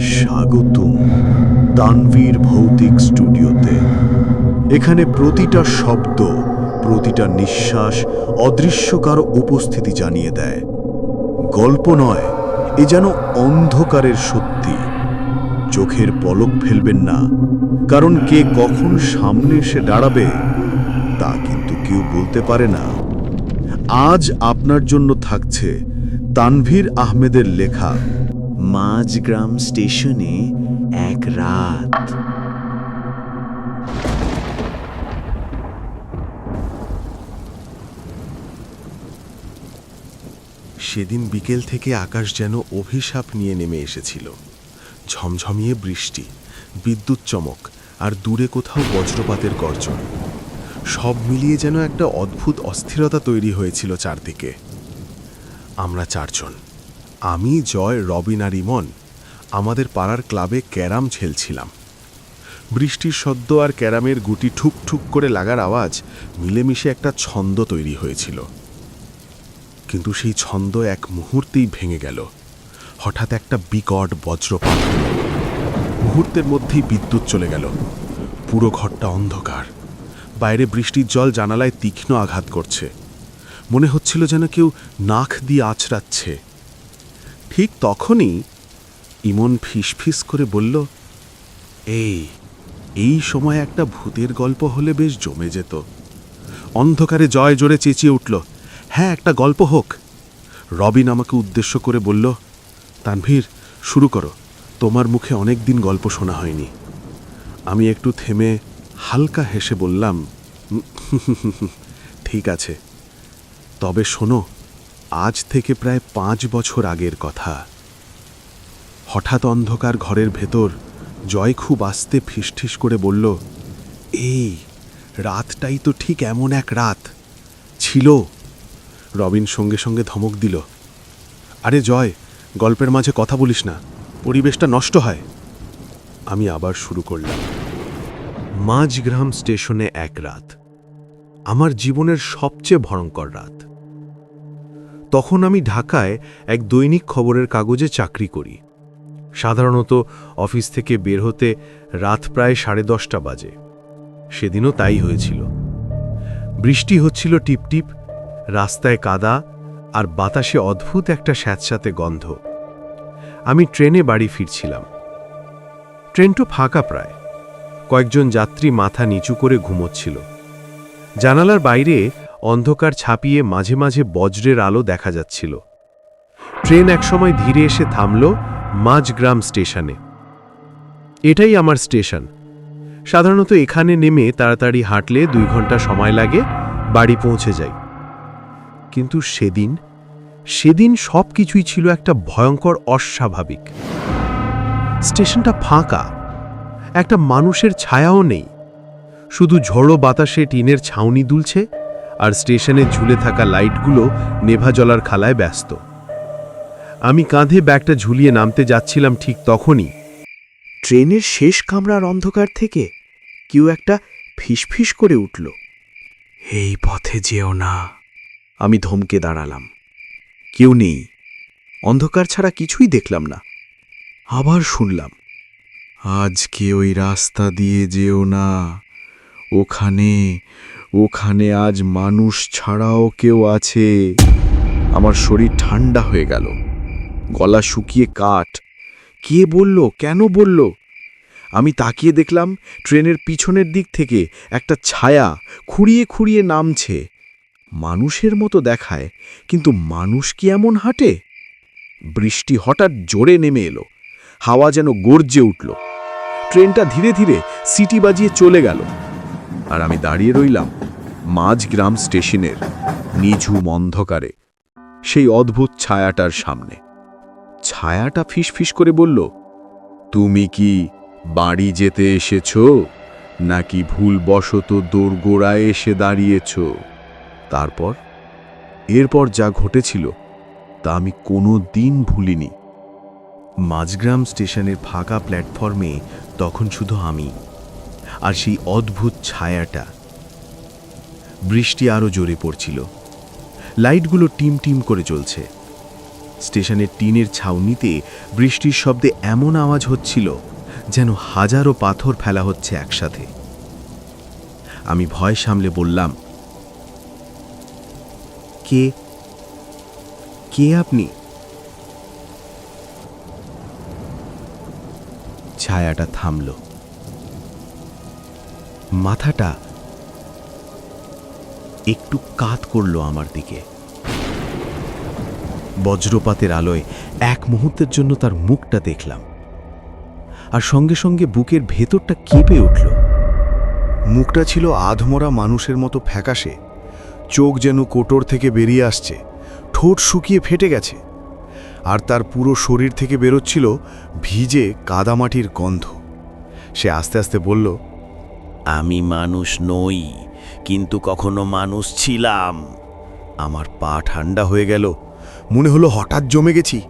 স্বাগতম তানভীর ভৌতিক স্টুডিওতে। এখানে প্রতিটা শব্দ, প্রতিটা নিঃশ্বাস অদৃশ্য কারও উপস্থিতি জানিয়ে দেয়। গল্প নয়, এ যেন অন্ধকারের সত্যি। চোখের পলক ফেলবেন না, কারণ কে কখন সামনে এসে দাঁড়াবে, তা কিন্তু কেউ বলতে পারে না। আজ আপনার জন্য থাকছে তানভীর আহমেদের লেখা মাঝগ্রাম স্টেশনে এক রাত। সেদিন বিকেল থেকে আকাশ যেন অভিশাপ নিয়ে নেমে এসেছিল। ঝমঝমিয়ে বৃষ্টি, বিদ্যুৎ চমক আর দূরে কোথাও বজ্রপাতের গর্জন। সব মিলিয়ে যেন একটা অদ্ভুত অস্থিরতা তৈরি হয়েছিল চারদিকে। আমরা চারজন আমি, জয় রবিন আর ইমন আমাদের পাড়ার ক্লাবে ক্যারাম ছেলছিলাম। বৃষ্টির শব্দ আর ক্যারামের গুটি ঠুক ঠুক করে লাগার আওয়াজ মিলেমিশে একটা ছন্দ তৈরি হয়েছিল। কিন্তু সেই ছন্দ এক মুহূর্তেই ভেঙে গেল। হঠাৎ একটা বিকট বজ্রপাত মুহূর্তের মধ্যেই বিদ্যুৎ চলে গেল। পুরো ঘরটা অন্ধকার। বাইরে বৃষ্টির জল জানালায় তীক্ষ্ণ আঘাত করছে। মনে হচ্ছিল যেন কেউ নাক দিয়ে আছড়াচ্ছে। ঠিক তখনই ইমন ফিসফিস করে বলল, এই এই সময় একটা ভূতের গল্প হলে বেশ জমে যেত। অন্ধকারে জয় জোরে চেঁচিয়ে উঠল হ্যাঁ একটা গল্প হোক। রবিন আমাকে উদ্দেশ্য করে বলল, তানভীর, শুরু করো। তোমার মুখে অনেক দিন গল্প শোনা হয়নি। আমি একটু থেমে হালকা হেসে বললাম ঠিক আছে। তবে শোনো আজ থেকে প্রায় পাঁচ বছর আগের কথা। হঠাৎ অন্ধকার ঘরের ভেতর জয় খুব আস্তে ফিসঠিস করে বলল, এই, রাতটাই তো ঠিক এমন এক রাত। ছিল। রবিন সঙ্গে সঙ্গে ধমক দিল, আরে জয়, গল্পের মাঝে কথা বলিস না, পরিবেশটা নষ্ট হয়। আমি আবার শুরু করলাম, মাঝগ্রাম স্টেশনে এক রাত, আমার জীবনের সবচেয়ে ভয়ঙ্কর রাত। তখন আমি ঢাকায় এক দৈনিক খবরের কাগজে চাকরি করি। সাধারণত অফিস থেকে বের হতে রাত প্রায় সাড়ে দশটা বাজে। সেদিনও তাই হয়েছিল। বৃষ্টি হচ্ছিল টিপটিপ রাস্তায় কাদা আর বাতাসে অদ্ভুত একটা স্যাঁতস্যাঁতে গন্ধ। আমি ট্রেনে বাড়ি ফিরছিলাম। ট্রেনটা ফাঁকা প্রায়। কয়েকজন যাত্রী মাথা নিচু করে ঘুমোচ্ছিল। জানালার বাইরে অন্ধকার ছাপিয়ে মাঝে মাঝে বজ্রের আলো দেখা যাচ্ছিল। ট্রেন একসময় ধীরে এসে থামল মাঝগ্রাম স্টেশনে। এটাই আমার স্টেশন। সাধারণত এখানে নেমে তাড়াতাড়ি হাঁটলে দুই ঘণ্টা সময় লাগে, বাড়ি পৌঁছে যাই। কিন্তু সেদিন সেদিন সব কিছুই ছিল একটা ভয়ঙ্কর, অস্বাভাবিক। স্টেশনটা ফাঁকা। একটা মানুষের ছায়াও নেই। শুধু ঝড়ো বাতাসে টিনের ছাউনি দুলছে আর স্টেশনে ঝুলে থাকা লাইটগুলো নেভা জলার খালায় ব্যস্ত। আমি কাঁধে ব্যাগটা ঝুলিয়ে নামতে যাচ্ছিলাম ঠিক তখনই। ট্রেনের শেষ কামরার অন্ধকার থেকে কেউ একটা ফিসফিস করে উঠল। এই পথে যেও না। আমি ধমকে দাঁড়ালাম। কেউ নেই। অন্ধকার ছাড়া কিছুই দেখলাম না। আবার শুনলাম, আজকে ওই রাস্তা দিয়ে যেও না। ওখানে ওখানে আজ মানুষ ছাড়াও কেউ আছে। আমার শরীর ঠান্ডা হয়ে গেল। গলা শুকিয়ে কাঠ। কে বলল? কেন বলল? আমি তাকিয়ে দেখলাম ট্রেনের পিছনের দিক থেকে একটা ছায়া খুঁড়িয়ে খুঁড়িয়ে নামছে। মানুষের মতো দেখায়, কিন্তু মানুষ কি এমন হাঁটে? বৃষ্টি হঠাৎ জোরে নেমে এলো। হাওয়া যেন গর্জে উঠল। ট্রেনটা ধীরে ধীরে সিটি বাজিয়ে চলে গেল। আর আমি দাঁড়িয়ে রইলাম মাঝগ্রাম স্টেশনের নিঝুম অন্ধকারে, সেই অদ্ভুত ছায়াটার সামনে। ছায়াটা ফিসফিস করে বলল, তুমি কি বাড়ি যেতে এসেছ? নাকি ভুলবশত দোরগোড়ায় এসে দাঁড়িয়েছ? তারপর, এরপর যা ঘটেছিল, তা আমি কোনো দিন ভুলিনি। মাঝগ্রাম স্টেশনের ফাঁকা প্ল্যাটফর্মে তখন শুধু আমি। আর সেই অদ্ভুত ছায়াটা। বৃষ্টি আরও জোরে পড়ছিল। লাইটগুলো টিম টিম করে জ্বলছে। স্টেশনের টিনের ছাউনিতে বৃষ্টির শব্দে এমন আওয়াজ হচ্ছিল যেন হাজারো পাথর ফেলা হচ্ছে একসাথে। আমি ভয় সামলে বললাম, কে? কে আপনি? ছায়াটা থামল। মাথাটা একটু কাত করল আমার দিকে। বজ্রপাতের আলোয় এক মুহূর্তের জন্য তার মুখটা দেখলাম। আর সঙ্গে সঙ্গে বুকের ভেতরটা কেঁপে উঠল। মুখটা ছিল আধমরা মানুষের মতো ফ্যাকাশে। চোখ যেন কোটর থেকে বেরিয়ে আসছে। ঠোঁট শুকিয়ে ফেটে গেছে। আর তার পুরো শরীর থেকে বেরোচ্ছিল ভিজে কাদামাটির গন্ধ। সে আস্তে আস্তে বলল আমি মানুষ নই, কিন্তু কখনো মানুষ ছিলাম। আমার পা ঠান্ডা হয়ে গেল। মনে হলো হঠাৎ জমে গেছি।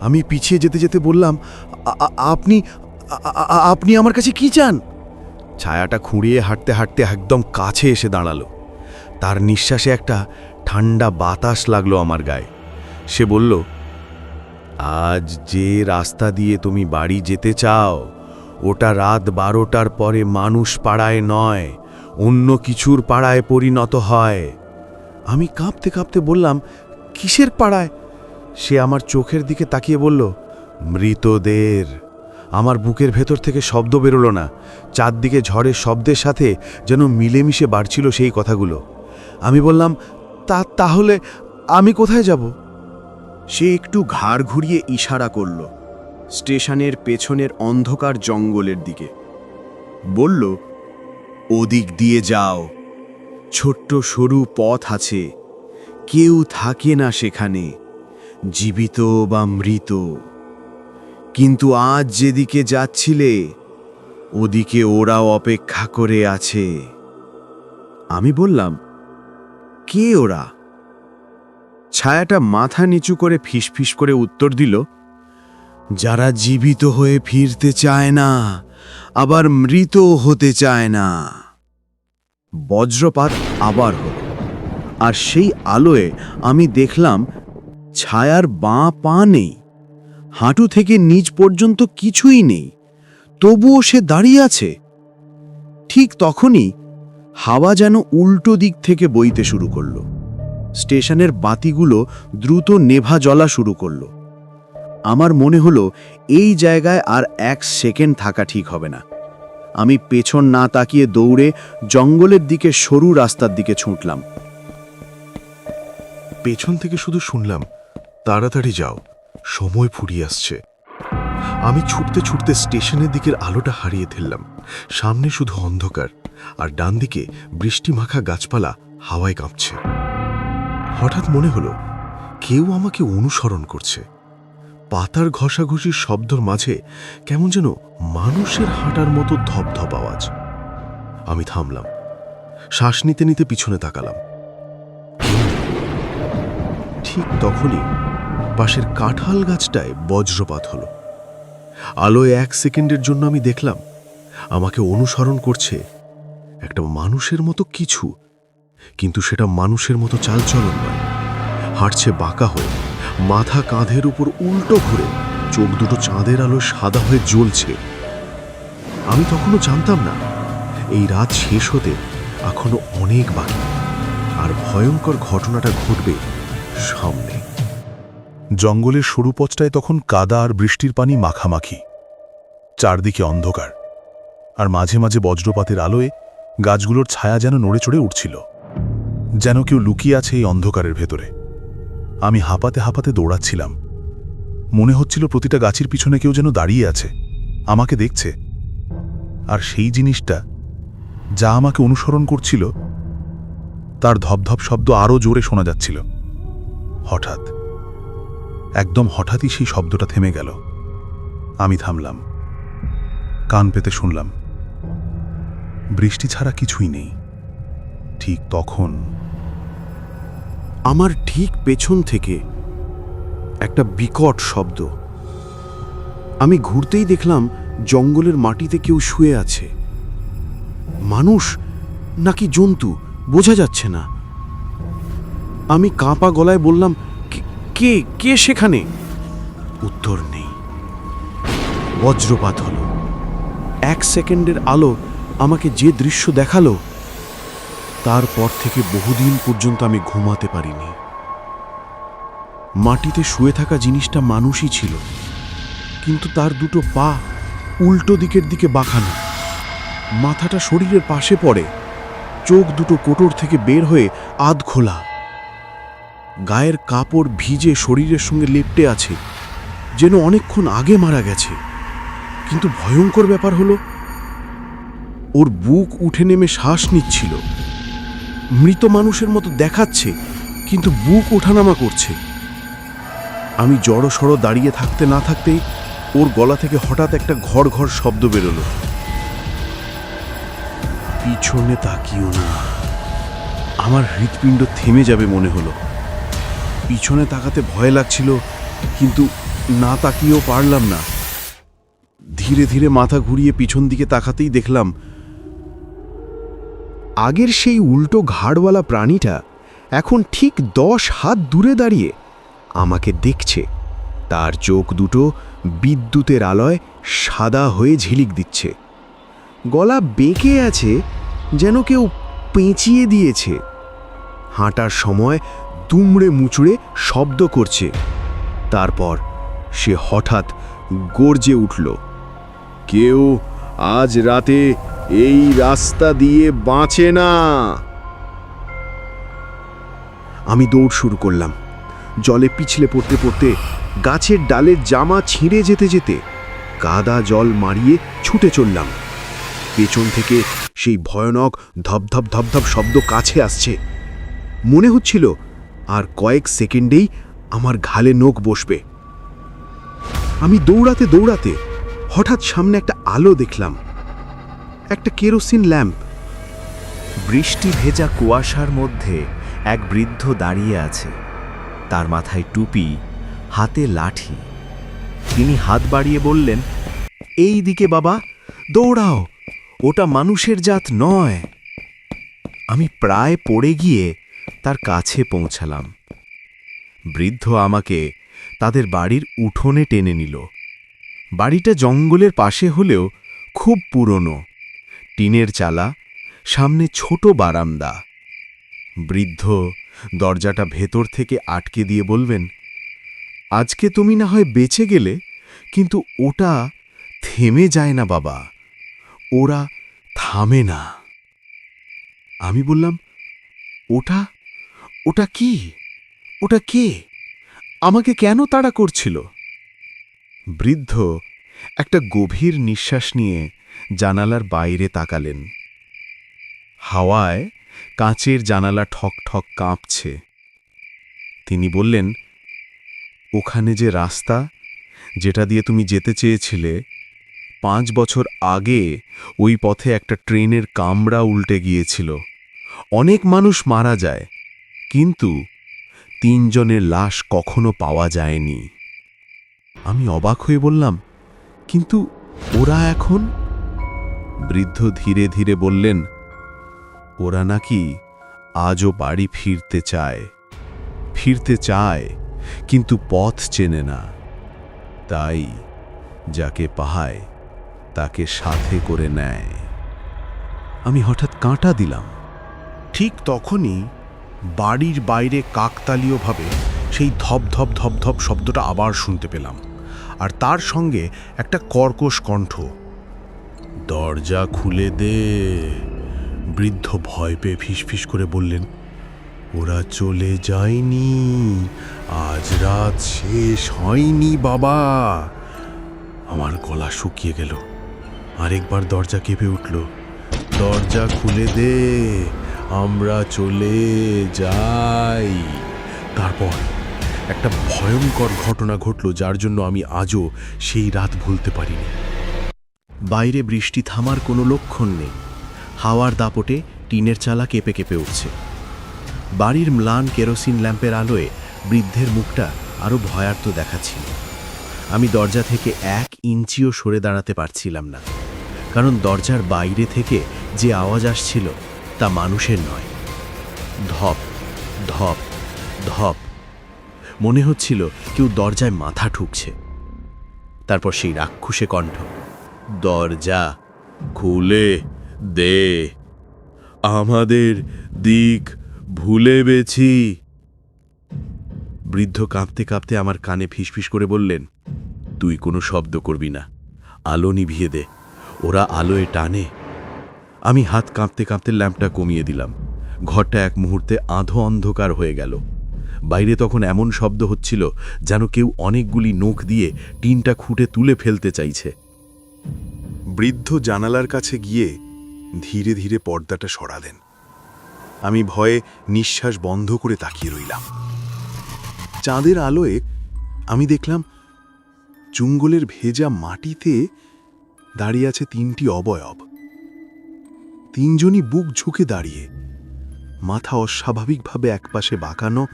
আমি পিছিয়ে যেতে যেতে বললাম, "আ- আ- আপনি আপনি আমার কাছে কি চান? ছায়াটা খুঁড়িয়ে হাঁটতে হাঁটতে একদম কাছে এসে দাঁড়াল। তার নিঃশ্বাসে একটা ঠান্ডা বাতাস লাগল আমার গায়ে। সে বলল, আজ যে রাস্তা দিয়ে তুমি বাড়ি যেতে চাও ওটা রাত বারোটার পরে মানুষ পাড়ায় নয়, অন্য কিছুর পাড়ায় পরিণত হয়। আমি কাঁপতে কাঁপতে বললাম, কিসের পাড়ায়? সে আমার চোখের দিকে তাকিয়ে বলল, মৃতদের। আমার বুকের ভেতর থেকে শব্দ বেরোলো না। চারদিকে ঝড়ের শব্দের সাথে যেন মিলেমিশে বাড়ছিল সেই কথাগুলো। আমি বললাম, তা, তাহলে আমি কোথায় যাব? সে একটু ঘাড় ঘুরিয়ে ইশারা করল। স্টেশনের পেছনের অন্ধকার জঙ্গলের দিকে। বলল, ওদিক দিয়ে যাও। ছোট্ট সরু পথ আছে। কেউ থাকে না সেখানে। জীবিত বা মৃত। কিন্তু আজ যেদিকে যাচ্ছিলে, ওদিকে ওরাও অপেক্ষা করে আছে। আমি বললাম, কে ওরা? ছায়াটা মাথা নিচু করে ফিসফিস করে উত্তর দিল যারা জীবিত হয়ে ফিরতে চায় না, আবার মৃত হতে চায় না। বজ্রপাত আবার হল। আর সেই আলোয় আমি দেখলাম ছায়ার বাঁ পা নেই। হাঁটু থেকে নিচ পর্যন্ত কিছুই নেই। তবুও সে দাঁড়িয়ে আছে। ঠিক তখনই হাওয়া যেন উল্টো দিক থেকে বইতে শুরু করল। স্টেশনের বাতিগুলো দ্রুত নেভা জ্বলা শুরু করল। আমার মনে হলো এই জায়গায় আর এক সেকেন্ড থাকা ঠিক হবে না। আমি পেছন না তাকিয়ে দৌড়ে জঙ্গলের দিকে সরু রাস্তার দিকে ছুটলাম। পেছন থেকে শুধু শুনলাম, তাড়াতাড়ি যাও, সময় ফুরিয়ে আসছে। আমি ছুটতে ছুটতে স্টেশনের দিকের আলোটা হারিয়ে ফেললাম। সামনে শুধু অন্ধকার, আর ডান দিকে বৃষ্টি মাখা গাছপালা হাওয়ায় কাঁপছে। হঠাৎ মনে হলো, কেউ আমাকে অনুসরণ করছে। পাতার ঘষাঘষির শব্দর মাঝে কেমন যেন মানুষের হাঁটার মতো ধপধপ আওয়াজ। আমি থামলাম। শ্বাস নিতে নিতে পিছনে তাকালাম। ঠিক তখনই পাশের কাঁঠাল গাছটায় বজ্রপাত হলো। আলোয় এক সেকেন্ডের জন্য আমি দেখলাম, আমাকে অনুসরণ করছে একটা মানুষের মতো কিছু, কিন্তু সেটা মানুষের মতো চালচলন নয়। হাঁটছে বাঁকা হয়ে। মাথা কাঁধের উপর উল্টো ঘুরে চোখ দুটো চাঁদের আলো সাদা হয়ে জ্বলছে। আমি তখনও জানতাম না, এই রাত শেষ হতে এখনও অনেক বাকি আর ভয়ঙ্কর ঘটনাটা ঘটবে সামনে। জঙ্গলের সরু পথটায় তখন কাদা আর বৃষ্টির পানি মাখামাখি। চারদিকে অন্ধকার আর মাঝে মাঝে বজ্রপাতের আলোয় গাছগুলোর ছায়া যেন নড়ে চড়ে উঠছিল, যেন কেউ লুকিয়ে আছে এই অন্ধকারের ভেতরে। আমি হাঁপাতে হাঁপাতে দৌড়াচ্ছিলাম। মনে হচ্ছিল প্রতিটা গাছের পিছনে কেউ যেন দাঁড়িয়ে আছে। আমাকে দেখছে। আর সেই জিনিসটা যা আমাকে অনুসরণ করছিল, তার ধপধপ শব্দ আরও জোরে শোনা যাচ্ছিল। হঠাৎ, একদম হঠাৎই সেই শব্দটা থেমে গেল। আমি থামলাম। কান পেতে শুনলাম। বৃষ্টি ছাড়া কিছুই নেই। ঠিক তখন আমার ঠিক পেছন থেকে একটা বিকট শব্দ। আমি ঘুরতেই দেখলাম জঙ্গলের মাটিতে কেউ শুয়ে আছে। মানুষ নাকি জন্তু? বোঝা যাচ্ছে না। আমি কাঁপা গলায় বললাম, "কে- কে সেখানে? উত্তর নেই। বজ্রপাত হলো। এক সেকেন্ডের আলো আমাকে যে দৃশ্য দেখাল তারপর থেকে বহুদিন পর্যন্ত আমি ঘুমাতে পারিনি। মাটিতে শুয়ে থাকা জিনিসটা মানুষই ছিল, কিন্তু তার দুটো পা উল্টো দিকের দিকে বাঁকানো। মাথাটা শরীরের পাশে পড়ে, চোখ দুটো কোটর থেকে বের হয়ে আধ খোলা। গায়ের কাপড় ভিজে শরীরের সঙ্গে লেপটে আছে, যেন অনেকক্ষণ আগে মারা গেছে। কিন্তু ভয়ঙ্কর ব্যাপার হলো, ওর বুক উঠে নেমে শ্বাস নিচ্ছিল। মৃত মানুষের মতো দেখাচ্ছে, কিন্তু বুক ওঠানামা করছে। আমি জড়ো সড়ো দাঁড়িয়ে থাকতে না থাকতেই ওর গলা থেকে হঠাৎ একটা ঘর ঘর শব্দ বেরোলো। পিছনে তাকিও না। আমার হৃৎপিণ্ড থেমে যাবে মনে হলো। পিছনে তাকাতে ভয় লাগছিল, কিন্তু না তাকিয়েও পারলাম না। ধীরে ধীরে মাথা ঘুরিয়ে পিছন দিকে তাকাতেই দেখলাম আগের সেই উল্টো ঘাড়ওয়ালা প্রাণীটা এখন ঠিক দশ হাত দূরে দাঁড়িয়ে আমাকে দেখছে। তার চোখ দুটো বিদ্যুতের আলোয় সাদা হয়ে ঝিলিক দিচ্ছে। গলা বেঁকে আছে যেন কেউ পেঁচিয়ে দিয়েছে। হাঁটার সময় দুমড়ে মুচড়ে শব্দ করছে। তারপর সে হঠাৎ গর্জে উঠল, কেউ আজ রাতে এই রাস্তা দিয়ে বাঁচে না। আমি দৌড় শুরু করলাম। জলে পিছলে পড়তে পড়তে গাছের ডালের জামা ছিঁড়ে যেতে যেতে কাদা জল মারিয়ে ছুটে চললাম। পেছন থেকে সেই ভয়ানক ধপধপ ধপধপ শব্দ কাছে আসছে। মনে হচ্ছিল আর কয়েক সেকেন্ডেই আমার ঘালে নোখ বসবে। আমি দৌড়াতে দৌড়াতে হঠাৎ সামনে একটা আলো দেখলাম। একটা কেরোসিন ল্যাম্প। বৃষ্টি ভেজা কুয়াশার মধ্যে এক বৃদ্ধ দাঁড়িয়ে আছে। তার মাথায় টুপি, হাতে লাঠি। তিনি হাত বাড়িয়ে বললেন, এই দিকে বাবা, দৌড়াও। ওটা মানুষের জাত নয়। আমি প্রায় পড়ে গিয়ে তার কাছে পৌঁছালাম। বৃদ্ধ আমাকে তাদের বাড়ির উঠোনে টেনে নিল। বাড়িটা জঙ্গলের পাশে হলেও খুব পুরনো। টিনের চালা, সামনে ছোট বারান্দা। বৃদ্ধ দরজাটা ভেতর থেকে আটকে দিয়ে বলবেন, আজকে তুমি না হয় বেঁচে গেলে, কিন্তু ওটা থেমে যায় না বাবা, ওরা থামে না। আমি বললাম, ওটা ওটা কি? ওটা কে? আমাকে কেন তাড়া করছিল? বৃদ্ধ একটা গভীর নিঃশ্বাস নিয়ে জানালার বাইরে তাকালেন। হাওয়ায় কাঁচের জানালা ঠক ঠক কাঁপছে। তিনি বললেন, ওখানে যে রাস্তা, যেটা দিয়ে তুমি যেতে চেয়েছিলে, পাঁচ বছর আগে ওই পথে একটা ট্রেনের কামড়া উল্টে গিয়েছিল। অনেক মানুষ মারা যায়, কিন্তু তিনজনের লাশ কখনো পাওয়া যায়নি। আমি অবাক হয়ে বললাম, কিন্তু ওরা এখন বৃদ্ধ ধীরে ধীরে বললেন, ওরা নাকি আজও বাড়ি ফিরতে চায়। ফিরতে চায়, কিন্তু পথ চেনে না। তাই যাকে পাহায়, তাকে সাথে করে নেয়। আমি হঠাৎ কাঁটা দিলাম। ঠিক তখনই বাড়ির বাইরে কাকতালীয়ভাবে সেই ধপ ধপ ধপ ধপ শব্দটা আবার শুনতে পেলাম। আর তার সঙ্গে একটা কর্কশ কণ্ঠ। দরজা খুলে দে। বৃদ্ধ ভয় পেয়ে ফিসফিস করে বললেন, ওরা চলে যায়নি। আজ রাত শেষ হয়নি বাবা। আমার গলা শুকিয়ে গেল। আরেকবার দরজা কেঁপে উঠল। দরজা খুলে দে, আমরা চলে যাই। তারপর একটা ভয়ঙ্কর ঘটনা ঘটল যার জন্য আমি আজও সেই রাত ভুলতে পারিনি। বাইরে বৃষ্টি থামার কোনো লক্ষণ নেই। হাওয়ার দাপটে টিনের চালা কেঁপে কেঁপে উঠছে। বাড়ির ম্লান কেরোসিন ল্যাম্পের আলোয় বৃদ্ধের মুখটা আরও ভয়ার্ত দেখাচ্ছিল। আমি দরজা থেকে এক ইঞ্চিও সরে দাঁড়াতে পারছিলাম না, কারণ দরজার বাইরে থেকে যে আওয়াজ আসছিল তা মানুষের নয়। ধপ ধপ ধপ। মনে হচ্ছিল কেউ দরজায় মাথা ঠুকছে। তারপর সেই রাক্ষুসে কণ্ঠ। দরজা খুলে দে। আমাদের দিক ভুলে বেছি। বৃদ্ধ কাঁপতে কাঁপতে আমার কানে ফিসফিস করে বললেন, তুই কোনো শব্দ করবি না, আলো নিভিয়ে দে, ওরা আলোয় টানে। আমি হাত কাঁপতে কাঁপতে ল্যাম্পটা কমিয়ে দিলাম। ঘরটা এক মুহূর্তে আধো অন্ধকার হয়ে গেল। বাইরে তখন এমন শব্দ হচ্ছিল যেন কেউ অনেকগুলি নোখ দিয়ে টিনটা খুঁটে তুলে ফেলতে চাইছে। বৃদ্ধ জানালার কাছে গিয়ে ধীরে ধীরে পর্দাটা সরালেন। আমি ভয়ে নিঃশ্বাস বন্ধ করে তাকিয়ে রইলাম। চাঁদের আলোয় আমি দেখলাম জঙ্গলের ভেজা মাটিতে দাঁড়িয়ে আছে তিনটি অবয়ব। তিনজনই বুক ঝুঁকে দাঁড়িয়ে, মাথা অস্বাভাবিকভাবে একপাশে বাঁকানো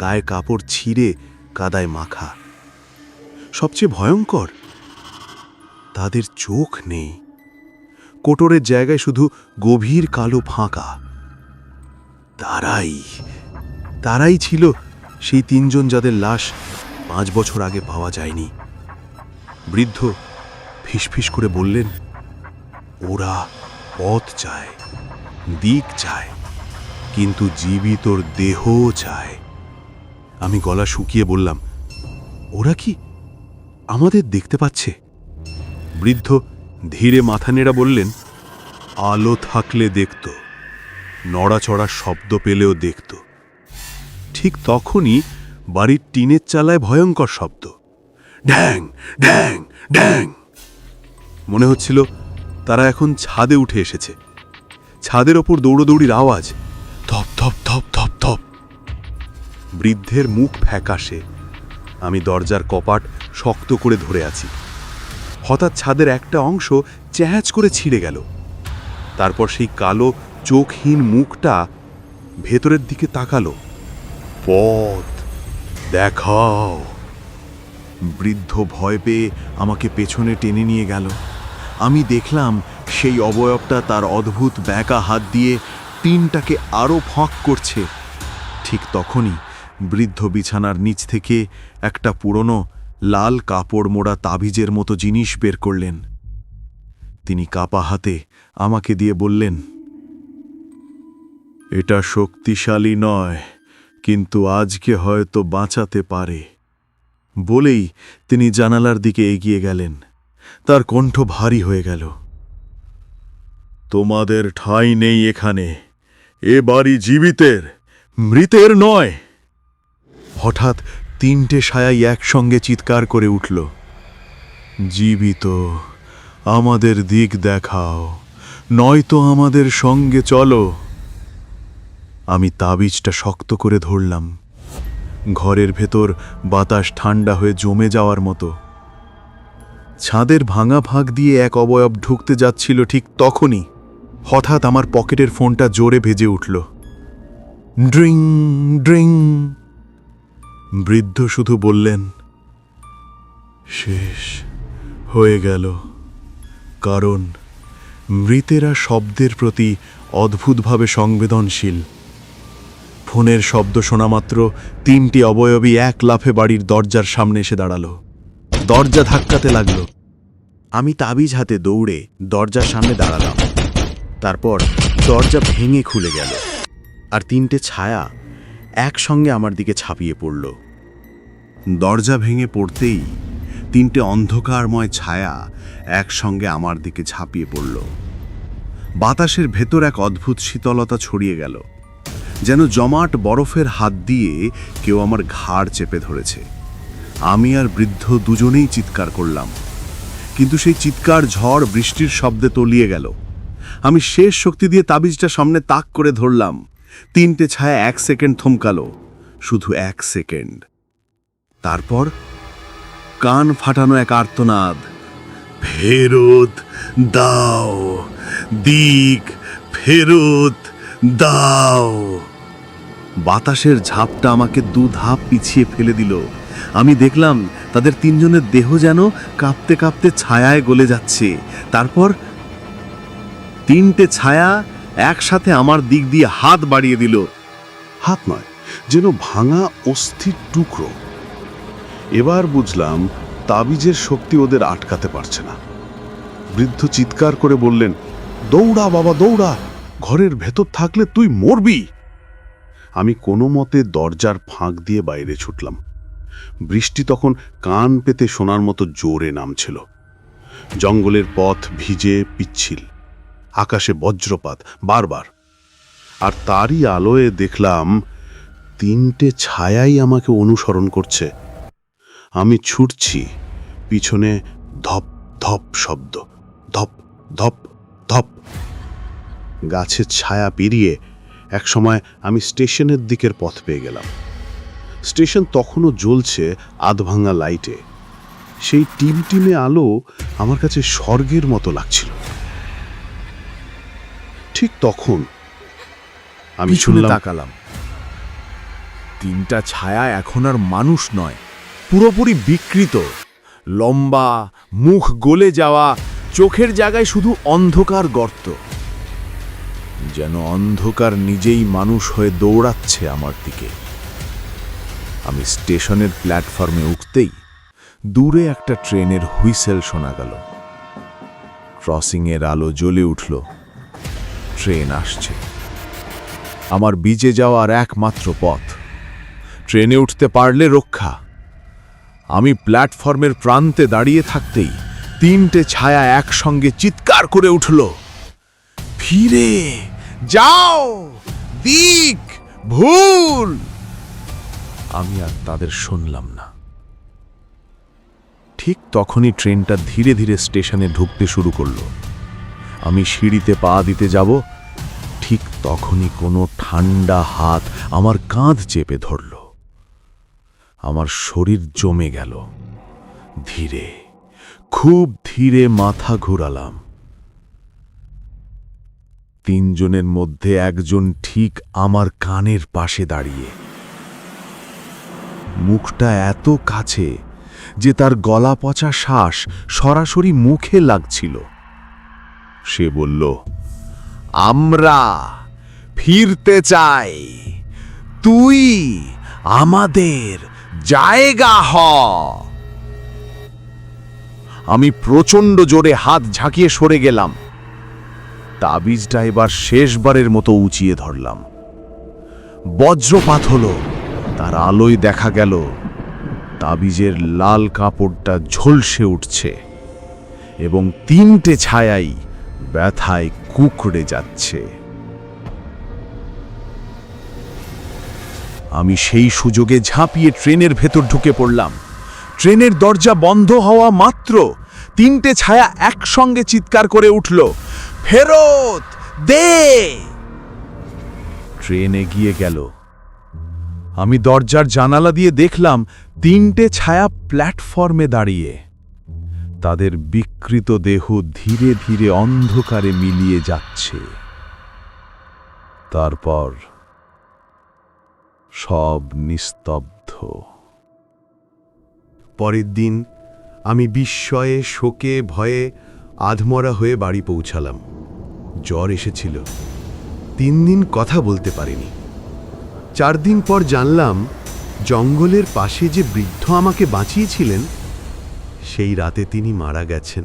গায়ে কাপড় ছিঁড়ে কাদায় মাখা। সবচেয়ে ভয়ঙ্কর তাদের চোখ নেই। কোটরের জায়গায় শুধু গভীর কালো ফাঁকা। তারাই তারাই ছিল সেই তিনজন যাদের লাশ পাঁচ বছর আগে পাওয়া যায়নি। বৃদ্ধ ফিসফিস করে বললেন, ওরা পথ চায়, দিক চায়, কিন্তু জীবিতর দেহ চায়। আমি গলা শুকিয়ে বললাম, ওরা কি আমাদের দেখতে পাচ্ছে? বৃদ্ধ ধীরে মাথা নেড়া বললেন, আলো থাকলে দেখত নড়াচড়ার শব্দ পেলেও দেখত। ঠিক তখনই বাড়ির টিনের চালায় ভয়ঙ্কর শব্দ ড্যাং ড্যাং ড্যাং মনে হচ্ছিল তারা এখন ছাদে উঠে এসেছে। ছাদের ওপর দৌড়োদৌড়ির আওয়াজ, ধপ ধপ ধপ ধপ ধপ। বৃদ্ধের মুখ ফ্যাকাশে, আমি দরজার কপাট শক্ত করে ধরে আছি। হঠাৎ ছাদের একটা অংশ চ্যাঁচ করে ছিঁড়ে গেল। তারপর সেই কালো, চোখহীন মুখটা ভেতরের দিকে তাকালো। পথ, দেখাও। বৃদ্ধ ভয় পেয়ে আমাকে পেছনে টেনে নিয়ে গেল। আমি দেখলাম সেই অবয়বটা তার অদ্ভুত ব্যাকা হাত দিয়ে টিনটাকে আরও ফাঁক করছে। ঠিক তখনই বৃদ্ধ বিছানার নিচ থেকে একটা পুরনো লাল কাপড় মোড়া তাবিজের মতো জিনিস বের করলেন। তিনি কাপা হাতে আমাকে দিয়ে বললেন, এটা শক্তিশালী নয়, কিন্তু আজকে হয়তো বাঁচাতে পারে। বলেই তিনি জানালার দিকে এগিয়ে গেলেন। তার কণ্ঠ ভারী হয়ে গেল। তোমাদের ঠাঁই নেই এখানে, এ বাড়ি জীবিতের, মৃতের নয়। হঠাৎ তিনটে সায়াই একসঙ্গে চিৎকার করে উঠল, জীবিত, আমাদের দিক দেখাও, নয়তো আমাদের সঙ্গে চলো। আমি তাবিজটা শক্ত করে ধরলাম। ঘরের ভেতর বাতাস ঠান্ডা হয়ে জমে যাওয়ার মতো। ছাদের ভাঙা ফাঁক দিয়ে এক অবয়ব ঢুকতে যাচ্ছিল ঠিক তখনই। হঠাৎ আমার পকেটের ফোনটা জোরে ভেজে উঠল। ড্রিং ড্রিং বৃদ্ধ শুধু বললেন, শেষ হয়ে গেল। কারণ মৃতেরা শব্দের প্রতি অদ্ভুতভাবে সংবেদনশীল। ফোনের শব্দ শোনা মাত্র তিনটি অবয়বী এক লাফে বাড়ির দরজার সামনে এসে দাঁড়াল। দরজা ধাক্কাতে লাগল। আমি তাবিজ হাতে দৌড়ে দরজার সামনে দাঁড়ালাম। তারপর দরজা ভেঙে খুলে গেল। আর তিনটে ছায়া একসঙ্গে আমার দিকে ছাপিয়ে পড়ল। দরজা ভেঙে পড়তেই তিনটে অন্ধকারময় ছায়া একসঙ্গে আমার দিকে ঝাঁপিয়ে পড়ল। বাতাসের ভেতর এক অদ্ভুত শীতলতা ছড়িয়ে গেল, যেন জমাট বরফের হাত দিয়ে কেউ আমার ঘাড় চেপে ধরেছে। আমি আর বৃদ্ধ দুজনেই চিৎকার করলাম, কিন্তু সেই চিৎকার, ঝড়, বৃষ্টির শব্দে তলিয়ে গেল। আমি শেষ শক্তি দিয়ে তাবিজটা সামনে তাক করে ধরলাম। তিনটে ছায়া এক সেকেন্ড থমকালো, শুধু এক সেকেন্ড। তারপর কান ফাটানো এক আর্তনাদ, ফেরত দাও, দিক ফেরত দাও। বাতাসের ঝাপটা আমাকে দু ধাপ পিছিয়ে ফেলে দিল। আমি দেখলাম তাদের তিনজনের দেহ যেন কাঁপতে কাঁপতে ছায়ায় গলে যাচ্ছে। তারপর তিনটে ছায়া একসাথে আমার দিক দিয়ে হাত বাড়িয়ে দিল। হাত নয়, যেন ভাঙা অস্থির টুকরো। এবার বুঝলাম তাবিজের শক্তি ওদের আটকাতে পারছে না। বৃদ্ধ চিৎকার করে বললেন, দৌড়া বাবা, দৌড়া! ঘরের ভেতর থাকলে তুই মরবি! আমি কোনো মতে দরজার ফাঁক দিয়ে বাইরে ছুটলাম। বৃষ্টি তখন কান পেতে শোনার মতো জোরে নামছিল। জঙ্গলের পথ ভিজে পিচ্ছিল। আকাশে বজ্রপাত, বারবার। আর তারই আলোয় দেখলাম, তিনটে ছায়াই আমাকে অনুসরণ করছে। আমি ছুটছি। পিছনে ধপ ধপ শব্দ। ধপ ধপ ধপ। গাছের ছায়া পেরিয়ে একসময় আমি স্টেশনের দিকের পথ পেয়ে গেলাম। স্টেশন তখনও জ্বলছে আধভাঙা লাইটে। সেই টিমটিমে আলো আমার কাছে স্বর্গের মতো লাগছিল। ঠিক তখন আমি শুনলাম তাকালাম। তিনটা ছায়া এখন আর মানুষ নয়। পুরোপুরি বিকৃত। লম্বা, মুখ গলে যাওয়া, চোখের জায়গায় শুধু অন্ধকার গর্ত। যেন অন্ধকার নিজেই মানুষ হয়ে দৌড়াচ্ছে আমার দিকে। আমি স্টেশনের প্ল্যাটফর্মে উঠতেই দূরে একটা ট্রেনের হুইসেল শোনা গেল। ক্রসিংয়ের আলো জ্বলে উঠল। ট্রেন আসছে। আমার বিজে যাওয়ার একমাত্র পথ। ট্রেনে উঠতে পারলে রক্ষা। আমি প্ল্যাটফর্মের প্রান্তে দাঁড়িয়ে থাকতেই তিনটে ছায়া একসঙ্গে চিৎকার করে উঠল। ফিরে যাও, দিক, ভুল। আমি আর তাদের শুনলাম না। ঠিক তখনই ট্রেনটা ধীরে ধীরে স্টেশনে ঢুকতে শুরু করল। আমি সিঁড়িতে পা দিতে যাব, ঠিক তখনই কোনো ঠান্ডা হাত আমার কাঁধ চেপে ধরল। আমার শরীর জমে গেল। ধীরে, খুব ধীরে মাথা ঘুরালাম। তিনজনের মধ্যে একজন ঠিক আমার কানের পাশে দাঁড়িয়ে। মুখটা এত কাছে যে তার গলা পচা শ্বাস সরাসরি মুখে লাগছিল। সে বলল, আমরা ফিরতে চাই। তুই আমাদের জায়গা হ। আমি প্রচণ্ড জোরে হাত ঝাঁকিয়ে সরে গেলাম। তাবিজটা এবার শেষবারের মতো উঁচিয়ে ধরলাম। বজ্রপাত হলো, তার আলোয় দেখা গেল, তাবিজের লাল কাপড়টা ঝলসে উঠছে এবং তিনটে ছায়াই ব্যথায় কুকড়ে যাচ্ছে। আমি সেই সুযোগে ঝাঁপিয়ে ট্রেনের ভেতর ঢুকে পড়লাম। ট্রেনের দরজা বন্ধ হওয়া মাত্র তিনটে ছায়া একসঙ্গে চিৎকার করে উঠল, ফেরত দে! ট্রেন এগিয়ে গেল। আমি দরজার জানালা দিয়ে দেখলাম তিনটে ছায়া প্ল্যাটফর্মে দাঁড়িয়ে। তাদের বিকৃত দেহ ধীরে ধীরে অন্ধকারে মিলিয়ে যাচ্ছে। তারপর সব নিস্তব্ধ। পরের দিন আমি বিস্ময়ে, শোকে, ভয়ে আধমরা হয়ে বাড়ি পৌঁছালাম। জ্বর এসেছিল। তিন দিন কথা বলতে পারিনি। চার দিন পর জানলাম, জঙ্গলের পাশে যে বৃদ্ধ আমাকে বাঁচিয়েছিলেন, সেই রাতে তিনি মারা গেছেন।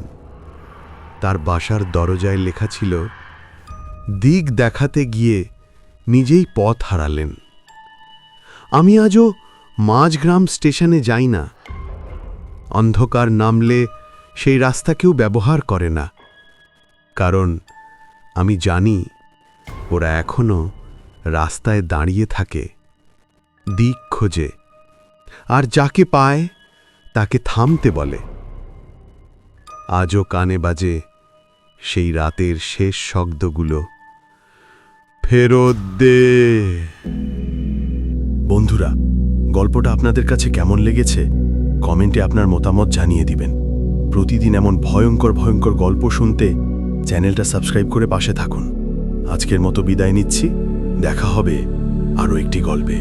তার বাসার দরজায় লেখা ছিল, দিক দেখাতে গিয়ে নিজেই পথ হারালেন। আমি আজও মাঝগ্রাম স্টেশনে যাই না। অন্ধকার নামলে সেই রাস্তা কেউ ব্যবহার করে না। কারণ আমি জানি ওরা এখনও রাস্তায় দাঁড়িয়ে থাকে, দিক খোঁজে, আর যাকে পায় তাকে থামতে বলে। আজও কানে বাজে সেই রাতের শেষ শব্দগুলো, ফেরত দে। বন্ধুরা, গল্পটা আপনাদের কাছে কেমন লেগেছে, কমেন্টে আপনার মতামত জানিয়ে দিবেন। প্রতিদিন এমন ভয়ঙ্কর ভয়ঙ্কর গল্প শুনতে চ্যানেলটা সাবস্ক্রাইব করে পাশে থাকুন। আজকের মতো বিদায় নিচ্ছি, দেখা হবে আরও একটি গল্পে।